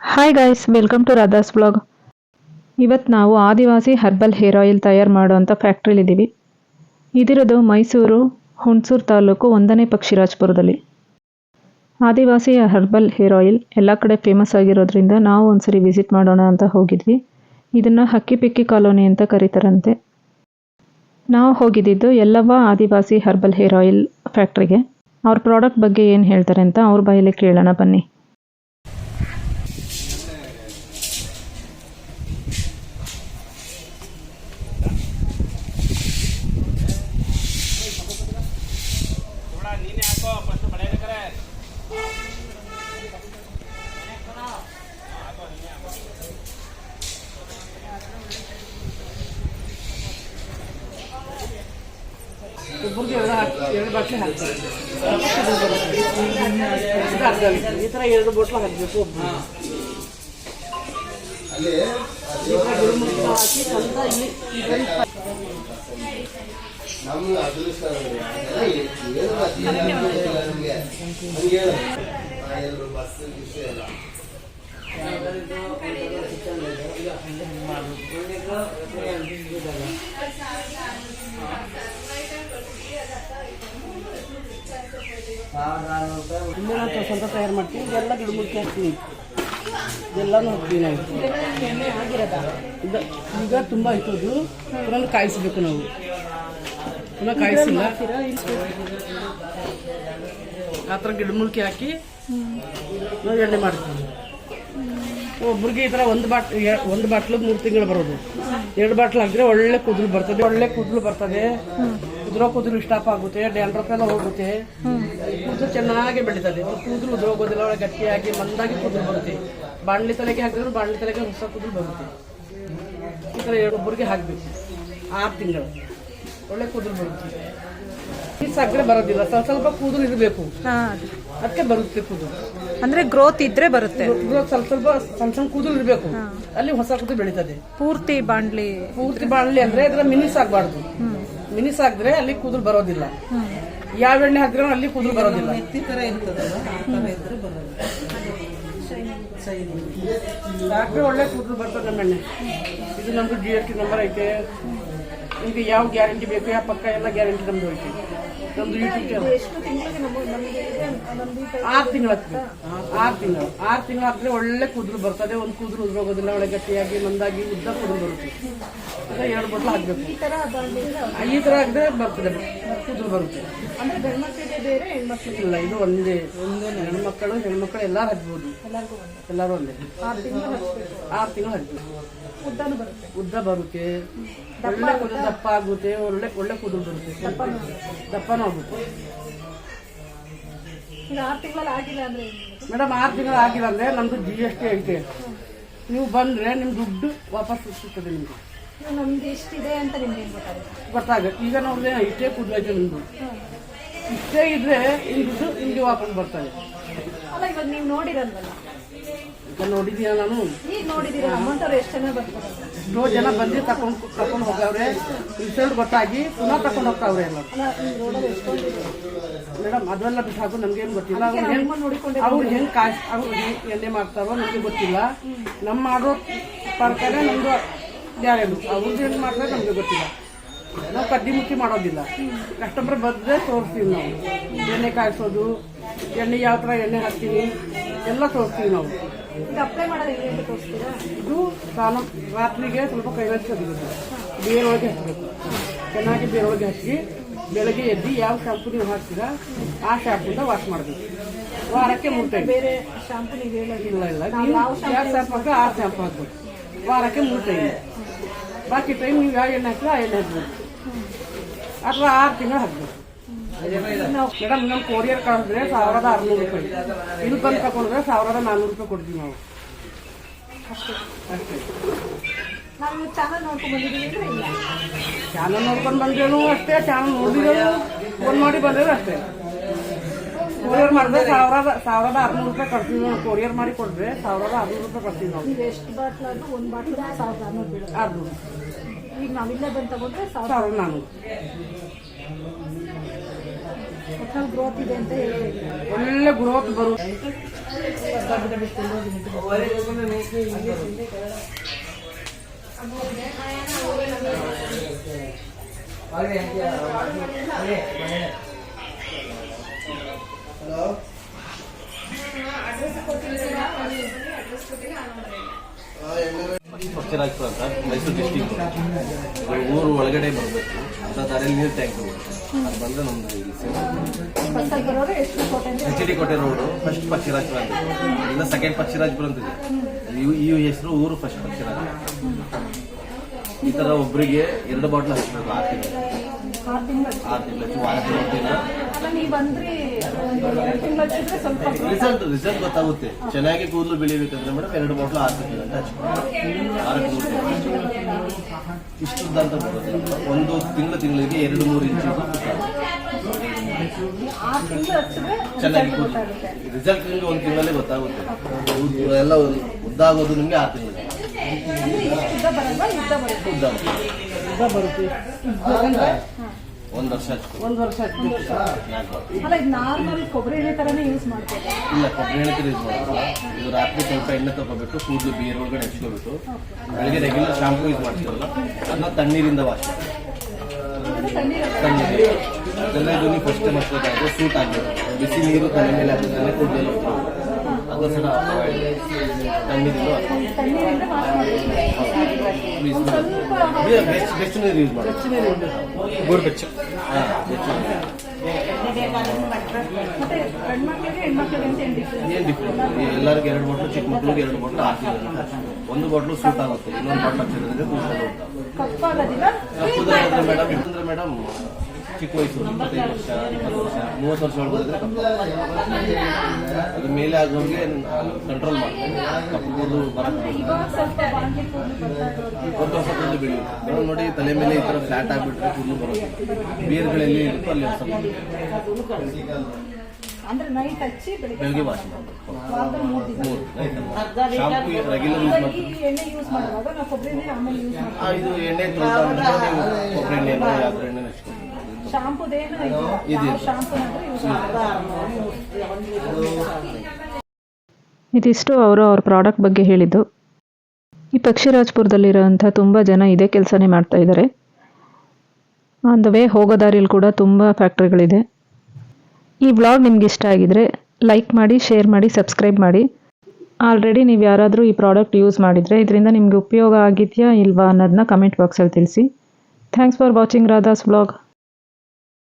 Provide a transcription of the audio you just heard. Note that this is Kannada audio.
Hi guys welcome to Radha's blog ಇವತ್ತು ನಾವು ಆದಿವಾಸಿ ಹರ್ಬಲ್ ಹೇರ್ ಆಯಿಲ್ ತಯಾರು ಮಾಡುವಂಥ ಫ್ಯಾಕ್ಟ್ರಿಲಿದ್ದೀವಿ ಇದಿರೋದು ಮೈಸೂರು, ಹುಣಸೂರು ತಾಲೂಕು ಒಂದನೇ ಪಕ್ಷಿರಾಜ್ಪುರದಲ್ಲಿ. ಆದಿವಾಸಿ ಹರ್ಬಲ್ ಹೇರ್ ಆಯಿಲ್ ಎಲ್ಲ ಕಡೆ ಫೇಮಸ್ ಆಗಿರೋದ್ರಿಂದ ನಾವು ಒಂದ್ಸರಿ ವಿಸಿಟ್ ಮಾಡೋಣ ಅಂತ ಹೋಗಿದ್ವಿ. ಇದನ್ನು ಹಕ್ಕಿಪಿಕ್ಕಿ ಕಾಲೋನಿ ಅಂತ ಕರೀತಾರಂತೆ. ನಾವು ಹೋಗಿದ್ದಿದ್ದು ಎಲ್ಲವ ಆದಿವಾಸಿ ಹರ್ಬಲ್ ಹೇರ್ ಆಯಿಲ್ ಫ್ಯಾಕ್ಟ್ರಿಗೆ ಅವ್ರ ಪ್ರಾಡಕ್ಟ್ ಬಗ್ಗೆ ಏನು ಹೇಳ್ತಾರೆ ಅಂತ ಅವ್ರ ಬಾಯಲ್ಲಿ ಕೇಳೋಣ ಬನ್ನಿ. ಎರಡು ಹಾಕಿ ಎರಡು ಬಾಟ್ಲಿ ಹಾಕ್ತಾರೆ ಇದು ಅರ್ಧ ಲೀಟರ್. ಈ ಥರ ಎರಡು ಬಾಟ್ಲು ಹಾಕಬೇಕು ಒಬ್ಬರು ಈ ಥರ ಗುರುಮುಖ ಹಾಕಿ ಸ್ವಲ್ಪ ಇಲ್ಲಿ. ಇದರಲ್ಲಿ ಪ- ಇಲ್ಲೇ ನಾವು ಸ್ವಂತ ತಯಾರು ಮಾಡ್ತೀವಿ. ಇದೆಲ್ಲ ಗಿಡಮೂಲಿಕೆ ಹಾಕ್ತೀನಿ ಎಲ್ಲನೂ ಹಾಕ್ತೀವಿ ನಾವು. ಈಗ ತುಂಬ ಆಯ್ತದು ಪುನಃ ಕಾಯಿಸಬೇಕು ನಾವು. ಪುನಃ ಕಾಯಿಸಿಲ್ಲ. ಆ ಥರ ಗಿಡಮೂಲಿಕೆ ಹಾಕಿ ನಾವು ಎಣ್ಣೆ ಮಾಡ್ತೀವಿ. ಒಬ್ರಿಗೆ ಈ ಥರ ಒಂದು ಬಾಟ್ ಒಂದು ಬಾಟ್ಲು ಮೂರು ತಿಂಗಳು ಬರೋದು. ಎರಡು ಬಾಟ್ಲು ಹಾಕಿದ್ರೆ ಒಳ್ಳೆ ಕೂದಲು ಬರ್ತದೆ. ಒಳ್ಳೆ ಕೂದಲು ಬರ್ತದೆ. ಕುದುರೋ ಕೂದಲು ಸ್ಟಾಪ್ ಆಗುತ್ತೆ. ಡ್ಯಾಂಡ್ರಫ್ ಎಲ್ಲ ಹೋಗುತ್ತೆ. ಕೂದಲು ಚೆನ್ನಾಗಿ ಬೆಳೀತದೆ. ಕೂದಲು ಉದ್ರೋಗೋದಿಲ್ಲ ಒಳಗೆ ಗಟ್ಟಿಯಾಗಿ ಮಂದಾಗಿ ಕೂದಲು ಬರುತ್ತೆ. ಬಾಣಲಿ ತಲೆಗೆ ಹಾಕಿದ್ರು ಬಾಣಲಿ ತಲೆಗೆ ಹೊಸ ಕೂದಲು ಬರುತ್ತೆ. ಈ ಥರ ಒಬ್ಬರಿಗೆ ಹಾಕಬೇಕು. ಆರು ತಿಂಗಳು. ಒಳ್ಳೆ ಕೂದಲು ಬರುತ್ತೆ. ಈ ಸಕ್ಕರೆ ಬರೋದಿಲ್ಲ. ಸ್ವಲ್ಪ ಸ್ವಲ್ಪ ಕೂದಲು ಇರಬೇಕು. ಅದಕ್ಕೆ ಬರುತ್ತೆ ಕೂದಲು. ಅಂದ್ರೆ ಗ್ರೋತ್ ಇದ್ರೆ ಬರುತ್ತೆ. ಗ್ರೋತ್ ಸ್ವಲ್ಪ ಸ್ವಲ್ಪ ಸಣ್ಣ ಸಣ್ಣ ಕೂದಲು ಇರಬೇಕು. ಅಲ್ಲಿ ಹೊಸ ಕೂದಲು ಬೆಳೀತದೆ. ಪೂರ್ತಿ ಬಾಣಲಿ. ಪೂರ್ತಿ ಬಾಣಲಿ ಅಂದ್ರೆ ಅದ್ರ ಮಿನಿಸ್ ಆಗಬಾರ್ದು. ಮಿನಿಸ್ ಆಗಿದ್ರೆ ಅಲ್ಲಿ ಕೂದಲು ಬರೋದಿಲ್ಲ. ಯಾವ ಎಣ್ಣೆ ಹಾಕಿದ್ರೆ ಅಲ್ಲಿ ಕೂದಲು ಬರೋದಿಲ್ಲ. ಹಾಕಿದ್ರೆ ಒಳ್ಳೆ ಕೂದಲು ಬರ್ತದೆ ನಮ್ಮ ಎಣ್ಣೆ ಇದು ನಮ್ದು ಜಿ ಎಸ್ ಟಿ ನಂಬರ್ ಐತೆ. ನಿಮ್ಗೆ ಯಾವ ಗ್ಯಾರಂಟಿ ಬೇಕು ಯಾವ ಪಕ್ಕ ಎಲ್ಲ ಗ್ಯಾರಂಟಿ ನಮ್ದು ಐತೆ. ನಮ್ದು ಯೂಟ್ಯೂಬ್ ಚಾನಲ್ ಆರು ತಿಂಗಳ ಆರು ತಿಂಗಳು. ಆರು ತಿಂಗಳು ಹಾಕಿದ್ರೆ ಒಳ್ಳೆ ಕುದುರು ಬರ್ತದೆ. ಒಂದು ಕುದುರು ಉದ್ರೋಗೋದಿಲ್ಲ ಒಳ್ಳೆ ಗಟ್ಟಿಯಾಗಿ ಮಂದಾಗಿ ಉದ್ದ ಕುದುರು ಬರುತ್ತೆ. ಎರಡು ಬಟ್ಲು ಹಾಕ್ಬೇಕು ಈ ಥರ ಹಾಕಿದ್ರೆ ಬರ್ತದೆ. ಕುದ್ರು ಬರುತ್ತೆ. ಇಲ್ಲ ಇದು ಒಂದೇ ಹೆಣ್ಮಕ್ಕಳು ಹೆಣ್ಮಕ್ಳು ಎಲ್ಲಾರು ಹಚ್ಬೋದು ಎಲ್ಲರೂ ಒಂದೇ. ಆರು ತಿಂಗಳು ಹಚ್ಬೇಕು. ಉದ್ದ ಬರುತ್ತೆ. ಒಳ್ಳೆ ಕುದುರು ದಪ್ಪ ಆಗುತ್ತೆ ಒಳ್ಳೆ ಒಳ್ಳೆ ಕುದುರು ಬರುತ್ತೆ. ದಪ್ಪನೂ ಆಗುತ್ತೆ. ಮೇಡಮ್ ಆರು ತಿಂಗಳು ಆಗಿಲ್ಲ ಅಂದ್ರೆ ನಮ್ದು ಜಿ ಎಸ್ ಟಿ ಐತೆ. ನೀವು ಬಂದ್ರೆ ನಿಮ್ ದುಡ್ಡು ವಾಪಸ್ ಸಿಗ್ತದೆ ನಿಮ್ಗೆ. ನಮ್ದು ಎಷ್ಟಿದೆ ಅಂತ ನಿಮ್ಗೆ ಗೊತ್ತಾಗುತ್ತೆ? ಈಗ ನೋಡಿದ್ರೆ ಇಷ್ಟೇ ಕೂದಲೈತೆ ನಿಮ್ಮದು ನಿಮ್ದು. ಇಷ್ಟೇ ಇದ್ರೆ ನಿಮ್ ದುಡ್ಡು ನಿಮ್ಗೆ ವಾಪಸ್ ಬರ್ತದೆ. ಅಲ್ಲ ಇವಾಗ ನೀವು ನೋಡಿರಲ್ವಲ್ಲ? ಈಗ ನೋಡಿದೀಯ ನಾನು? ಈಗ ನೋಡಿದೀರ ಅಮೌಂಟ್ ಎಷ್ಟು ಜನ ಬರ್ತಾರೆ? ಎಷ್ಟೋ ಜನ ಬಂದು ತಕೊಂಡ್ ತಕೊಂಡ್ ಹೋಗವ್ರೆ ರಿಸಲ್ಟ್ ಗೊತ್ತಾಗಿ ಪುನಃ ತಕೊಂಡ್ ಹೋಗ್ತಾವ್ರೆ ಎಲ್ಲ ಅಲ್ಲ ಈ ರೋಡಲ್ಲಿ. ಮೇಡಮ್ ಅದೆಲ್ಲ ಬಿಸಾಕು ನಮ್ಗೇನು ಗೊತ್ತಿಲ್ಲ. ಅವ್ರು ಹೆಂಗ್ ನೋಡಿಕೊಂಡೆ ಅವ್ರು ಹೆಂಗ್ ಕಾಸ್ ಅವ್ರು ಹೆಂಗ್ ಎಣ್ಣೆ ಮಾಡ್ತಾರೋ ನಮ್ಗೆ ಗೊತ್ತಿಲ್ಲ. ನಮ್ಮ ಮಾಡೋ ಪ್ರಕಾರ ನಮ್ದು ಯಾರ್ಯಾರು ಅವ್ರದ್ದು ಹೆಂಗ್ ಮಾಡ್ತಾರೆ ನಮ್ಗೆ ಗೊತ್ತಿಲ್ಲ. ನಾವು ಕಡ್ಡಿ ಮುಚ್ಚಿ ಮಾಡೋದಿಲ್ಲ. ಕಸ್ಟಮರ್ ಬಂದ್ರೆ ತೋರಿಸ್ತೀವಿ ನಾವು. ಎಣ್ಣೆ ಕಾಯಿಸೋದು ಎಣ್ಣೆ ಯಾವ ಥರ ಎಣ್ಣೆ ಹಾಕ್ತೀವಿ ಎಲ್ಲ ತೋರಿಸ್ತೀವಿ ನಾವು. ಇದು ಸ್ನಾನ ರಾತ್ರಿಗೆ ಸ್ವಲ್ಪ ಕೈ ಹಚ್ಚೋದಿರುತ್ತೆ ಬೇರೊಳಗೆ ಹಚ್ಚಬೇಕು ಚೆನ್ನಾಗಿ ಬೇರೊಳಗೆ ಹಚ್ಚಿ ಬೆಳಗ್ಗೆ ಎದ್ದು ಯಾವ ಶಾಂಪು ನೀವು ಹಾಕ್ತೀರಾ ಆ ಶಾಂಪುಯಿಂದ ವಾಶ್ ಮಾಡಬೇಕು. ವಾರಕ್ಕೆ ಮೂರು ಟೈಮ್ ಬೇರೆ ಶಾಂಪು ನೀವು ಇಲ್ಲ ಇಲ್ಲ. ಯಾವ ಶಾಂಪು ಹಾಕಿ ಆ ಶಾಂಪು ಹಾಕ್ಬೇಕು. ವಾರಕ್ಕೆ ಮೂರು ಟೈಮ್ ಬಾಕಿ ಟೈಮ್ ನೀವು ಯಾವ ಎಣ್ಣೆ ಹಾಕ್ತೀರಾ ಆ ಎಣ್ಣೆ ಹಾಕ್ಬೇಕು. ಅಥವಾ ಆರು ತಿಂಗಳು ಹಾಕ್ಬೇಕು. ಮೇಡಮ್ ನಮ್ಮ ಕೊರಿಯರ್ ಕಳಿಸಿದ್ರೆ ಸಾವಿರದ ಆರ್ನೂರು ರೂಪಾಯಿ. ಇದು ಬಂದು ತಗೊಂಡ್ರೆ ಸಾವಿರದ ನಾನ್ನೂರು ರೂಪಾಯಿ ಕೊಡ್ತೀವಿ ನಾವು. ಚಾನಲ್ ನೋಡ್ಕೊಂಡು ಬಂದೇನು ಅಷ್ಟೇ ಚಾನಲ್ ನೋಡಿದ್ರು ಫೋನ್ ಮಾಡಿ ಬಂದ್ರೆ ಅಷ್ಟೇ. ಕೊರಿಯರ್ ಮಾಡಿದ್ರೆ ಸಾವಿರದ ಸಾವಿರದ ಆರ್ನೂರು ರೂಪಾಯಿ ಕಳ್ತೀವಿ ನಾವು. ಕೊರಿಯರ್ ಮಾಡಿ ಕೊಟ್ರೆ ಸಾವಿರದ ಆರ್ನೂರು ರೂಪಾಯಿ ಕಳ್ತೀವಿ ನಾವು. ಎಷ್ಟು ಬಾಟ್ಲ್ ಆದ್ರೂ ಒಂದು ಬಾಟ್ಲ್ ಸಾವಿರದ ಆರ್ನೂರು ಆರ್ನೂರು. ಈಗ ನಾವಿಲ್ಲೇ ಬಂದು ತಗೊಂಡ್ರೆ ಸಾವಿರ ಸಾವಿರದ ನಾನ್ನೂರು ಒಟ್ನಲ್ಲಿ ಗ್ರೋತ್ ಇದೆ ಅಂತ ಹೇಳ್ತಾ ಇದ್ದೀರಾ ಒಳ್ಳೆ ಗ್ರೋತ್ ಬರುತ್ತೆ ಪಕ್ಷರಾಜಪುರ ಅಂತ ಮೈಸೂರು ಡಿಸ್ಟಿಕ್ ಊರು ಒಳಗಡೆ ಬರಬೇಕು ಅಂತ ದಾರಿಯಲ್ಲಿ ನೀರು ಟ್ಯಾಂಕ್ ಅದು ಇಲ್ಲಿ ಕೋಟೆ ಅಂದ್ರೆ H D Kote road first Pakshirajpura ಅಂತ ಇಲ್ಲ ಸೆಕೆಂಡ್ ಪಕ್ಷಿರಾಜ್ಪುರ ಅಂತಿದೆ ಈ- ಹೆಸರು ಊರು ಫಸ್ಟ್ ಪಕ್ಷಿರಾಜ್. ಈ ತರ ಒಬ್ಬರಿಗೆ ಎರಡು ಬಾಟ್ಲ್ ಹಚ್ಚಬೇಕು ಆರು ತಿಂಗಳು ಆರು ತಿಂಗಳು. ಆರು ತಿಂಗಳು. ದಿನ ರಿಸಲ್ಟ್ ರಿಸಲ್ಟ್ ಗೊತ್ತಾಗುತ್ತೆ. ಚೆನ್ನಾಗಿ ಕೂದಲು ಬೆಳಿಬೇಕಂದ್ರೆ ಮೇಡಮ್ ಎರಡು ಬಾಟ್ಲು ಆರು ಇಷ್ಟು ಅಂತ ಇಷ್ಟುದ್ದ ಅಂತ ಬರುತ್ತೆ. ಒಂದು ತಿಂಗಳು ತಿಂಗಳಿಗೆ ಎರಡು ಮೂರು ಇಂಚು ಚೆನ್ನಾಗಿ ರಿಸಲ್ಟ್ ನಿಮ್ಗೆ ಒಂದು ತಿಂಗಳಲ್ಲೇ ಗೊತ್ತಾಗುತ್ತೆ. ಎಲ್ಲ ಉದ್ದ ಆಗೋದು ನಿಮಗೆ ಆರು ತಿಂಗಳು. ಉದ್ದ ಉದ್ದ ಬರುತ್ತೆ. ಒಂದು ವರ್ಷ ಒಂದು ವರ್ಷ ಹಚ್ಬೇಕು ನಾಲ್ಕು ಬಾಟ್ಲು. ಅಲ್ಲ ಇದು ನಾರ್ಮಲ್ ಕೊಬ್ಬರಿ ಎಣ್ಣೆ ತರನೇ ಯೂಸ್ ಇಲ್ಲ ಕೊಬ್ಬರಿ ಎಣ್ಣೆ ಯೂಸ್ ಇದು ರಾತ್ರಿ ಸ್ವಲ್ಪ ಎಣ್ಣೆ ತಗೋಬಿಟ್ಟು ಕೂದಲು ಬೀರ್ ಒಳಗಡೆ ಹಚ್ಕೋಬಿಟ್ಟು ಬೆಳಗ್ಗೆ ರೆಗ್ಯುಲರ್ ಶಾಂಪೂ ಯೂಸ್ ಮಾಡ್ತೀವಲ್ಲ ಅದನ್ನ ತಣ್ಣೀರಿಂದ ವಾಶ್ ತಣ್ಣೀರು. ಅದೆಲ್ಲ ಇದು ನೀವು ಫಸ್ಟ್ ಮಾಡ್ಕೋದಾದ್ರೆ ಸೂಟ್ ಆಗಬೇಕು ಬಿಸಿ ನೀರು ತಲೆ ಮೇಲೆ ಹಾಕಿದ್ರೆ ಕೂದಲು ಅದು ಸಹ ತಣ್ಣೀರಿಂದ wash ಮಾಡಿ. ತಣ್ಣೀರಿಂದ ವಾಶ್ ಮಾಡಬೇಕು Please ಒಂದ್ ಮಾಡಿ. ಸ್ವಲ್ಪ ಇದು ಬೆಚ್ಚ ನೀರು ಹಾಂ ಏನ್ ಡಿಫ್ರೆಂಟ್ ಎಲ್ಲರಿಗೂ ಎರಡು ಬಾಟ್ಲು ಚಿಕ್ಕ ಮಕ್ಕಳಿಗೆ ಎರಡು ಬಾಟ್ಲು ಹಾಕಿದ್ದಾರೆ ಒಂದು ಬಾಟ್ಲು ಸೂಟ್ ಆಗುತ್ತೆ ಇನ್ನೊಂದು ಬಾಟ್ಲು ಕೂದಲು ಅಂದ್ರೆ ಮೇಡಮ್ ಮೇಡಮ್ ಚಿಕ್ಕ ವಯಸ್ಸು ಇಪ್ಪತ್ತೈದು ವರ್ಷ ಇಪ್ಪತ್ತು ವರ್ಷ ಮೂವತ್ತು ವರ್ಷ ಒಳಗಿದ್ರೆ ಅದ್ರ ಅದು ಮೇಲೆ ಆಗೋರಿಗೆ ಕಂಟ್ರೋಲ್ ಮಾಡ್ತಾರೆ ಕಪ್ಪು ಬರೋದು ಒಂದು ವರ್ಷ ಕೂದಲು ಬೆಳೆಯುತ್ತೆ. ನಾವು ನೋಡಿ ತಲೆ ಮೇಲೆ ಈ ಥರ ಫ್ಲಾಟ್ ಆಗಿಬಿಟ್ರೆ ಕೂದಲು ಬರುತ್ತೆ. ಬೇರ್ಗಳೆಲ್ಲಿ ಇರುತ್ತೋ ಅಲ್ಲಿ ಸ್ವಲ್ಪ ಅಂದ್ರೆ ನೈಟ್ ಹಚ್ಚಿ ಬೆಳಿಗ್ಗೆ ಬೆಳಗ್ಗೆ ವಾಶ್ ಮಾಡಬೇಕು. ರೆಗ್ಯುಲರ್ ಯೂಸ್ ಎಣ್ಣೆ ಯೂಸ್ ಮಾಡುವಾಗ ನಾವು ಕೊಬ್ಬರಿ ಎಣ್ಣೆ ಆಮೇಲೆ ಯೂಸ್ ಮಾಡ್ತೀವಿ. ಇದು ಎಣ್ಣೆ ಕೊಬ್ಬರಿ ಎಣ್ಣೆ ಎಣ್ಣೆ ಹಚ್ಕೊಂಡು ದೇಹ ಶಾಂಪು ಯೂಸ್ ಮಾಡ್ತಾರೆ? ಇದಿಷ್ಟು ಅವರು ಅವ್ರ ಪ್ರಾಡಕ್ಟ್ ಬಗ್ಗೆ ಹೇಳಿದ್ದು. ಈ ಪಕ್ಷಿರಾಜ್ಪುರದಲ್ಲಿರೋಂಥ ತುಂಬ ಜನ ಇದೇ ಕೆಲಸನೇ ಮಾಡ್ತಾ ಇದ್ದಾರೆ. ಆನ್ ದ ವೇ ಹೋಗೋ ದಾರಿಯಲ್ಲಿ ಕೂಡ ತುಂಬ ಫ್ಯಾಕ್ಟ್ರಿಗಳಿದೆ ಈ ವ್ಲಾಗ್ ನಿಮ್ಗೆ ಇಷ್ಟ ಆಗಿದ್ರೆ ಲೈಕ್ ಮಾಡಿ ಶೇರ್ ಮಾಡಿ ಸಬ್ಸ್ಕ್ರೈಬ್ ಮಾಡಿ. ಆಲ್ರೆಡಿ ನೀವು ಯಾರಾದರೂ ಈ ಪ್ರಾಡಕ್ಟ್ ಯೂಸ್ ಮಾಡಿದರೆ ಇದರಿಂದ ನಿಮಗೆ ಉಪಯೋಗ ಆಗಿದೆಯಾ ಇಲ್ವಾ ಅನ್ನೋದನ್ನ ಕಮೆಂಟ್ ಬಾಕ್ಸಲ್ಲಿ ತಿಳಿಸಿ. Thanks for watching Radha's vlog